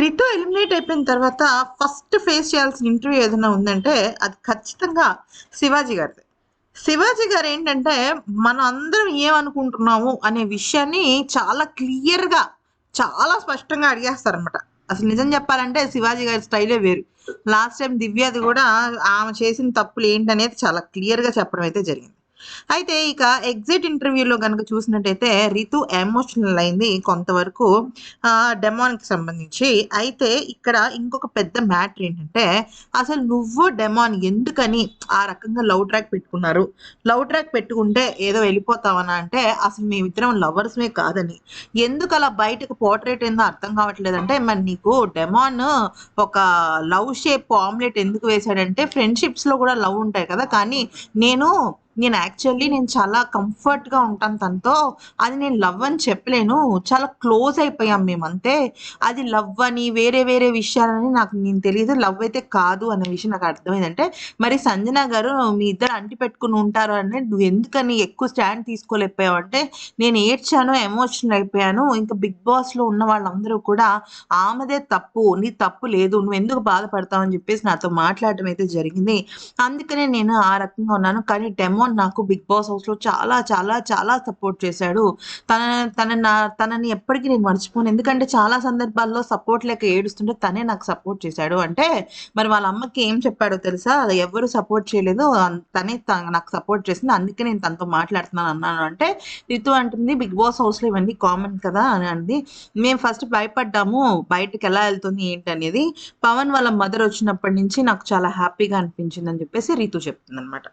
Ritu eliminate అయిపోయిన తర్వాత first face చేయాల్సిన ఇంటర్వ్యూ ఏదైనా ఉందంటే అది ఖచ్చితంగా శివాజీ గారిది. శివాజీ గారు ఏంటంటే మనం అందరం ఏమనుకుంటున్నాము అనే విషయాన్ని చాలా క్లియర్గా చాలా స్పష్టంగా అడిగేస్తారనమాట అసలు నిజం చెప్పాలంటే శివాజీ గారి స్టైలే వేరు. లాస్ట్ టైం దివ్యది కూడా ఆమె చేసిన తప్పులు ఏంటనేది చాలా క్లియర్గా చెప్పడం అయితే జరిగింది. అయితే ఇక ఎగ్జిట్ ఇంటర్వ్యూలో కనుక చూసినట్టయితే రితు ఎమోషనల్ అయింది కొంతవరకు డెమాన్కి సంబంధించి. అయితే ఇక్కడ ఇంకొక పెద్ద మ్యాటర్ ఏంటంటే అసలు నువ్వు డెమాన్ ఎందుకని ఆ రకంగా లవ్ ట్రాక్ పెట్టుకున్నారు? లవ్ ట్రాక్ పెట్టుకుంటే ఏదో వెళ్ళిపోతావనా అంటే అసలు మేమిద్దరం లవర్స్మే కాదని. ఎందుకు అలా బయటకు పోర్ట్రేట్ ఏందో అర్థం కావట్లేదంటే మరి నీకు డెమాన్ ఒక లవ్ షేప్ ఆమ్లెట్ ఎందుకు వేశాడంటే ఫ్రెండ్షిప్స్లో కూడా లవ్ ఉంటాయి కదా కానీ నేను నేను యాక్చువల్లీ నేను చాలా కంఫర్ట్గా ఉంటాను తనతో. అది నేను లవ్ అని చెప్పలేను. చాలా క్లోజ్ అయిపోయాం మేమంతే. అది లవ్ అని వేరే వేరే విషయాలని నాకు నేను తెలియదు. లవ్ అయితే కాదు అనే విషయం నాకు అర్థమైందంటే మరి సంజన గారు మీ ఇద్దరు అంటి పెట్టుకుని ఉంటారు అంటే నువ్వు ఎందుకని ఎక్కువ స్టాండ్ తీసుకోలేకపోయావు? అంటే నేను ఏడ్చాను ఎమోషనల్ అయిపోయాను. ఇంకా బిగ్ బాస్లో ఉన్న వాళ్ళందరూ కూడా ఆమెదే తప్పు నీ తప్పు లేదు నువ్వు ఎందుకు బాధపడతావు అని చెప్పేసి నాతో మాట్లాడటం అయితే జరిగింది. అందుకనే నేను ఆ రకంగా ఉన్నాను. కానీ డెమో నాకు బిగ్ బాస్ హౌస్లో చాలా చాలా చాలా సపోర్ట్ చేశాడు. తన తన నా తనని ఎప్పటికీ నేను మర్చిపోను. ఎందుకంటే చాలా సందర్భాల్లో సపోర్ట్ లేక ఏడుస్తుంటే తనే నాకు సపోర్ట్ చేశాడు. అంటే మరి వాళ్ళ అమ్మకి ఏం చెప్పాడో తెలుసా? అది ఎవరు సపోర్ట్ చేయలేదు. తనే నాకు సపోర్ట్ చేసింది. అందుకే నేను తనతో మాట్లాడుతున్నాను అన్నాను. అంటే రితు అంటుంది బిగ్ బాస్ హౌస్లో ఇవన్నీ కామన్ కదా? అని అంది. మేము ఫస్ట్ భయపడ్డాము. బయటకు ఎలా వెళ్తుంది ఏంటి అనేది పవన్ వాళ్ళ మదర్ వచ్చినప్పటి నుంచి నాకు చాలా హ్యాపీగా అనిపించింది అని చెప్పేసి రితు చెప్తుంది అనమాట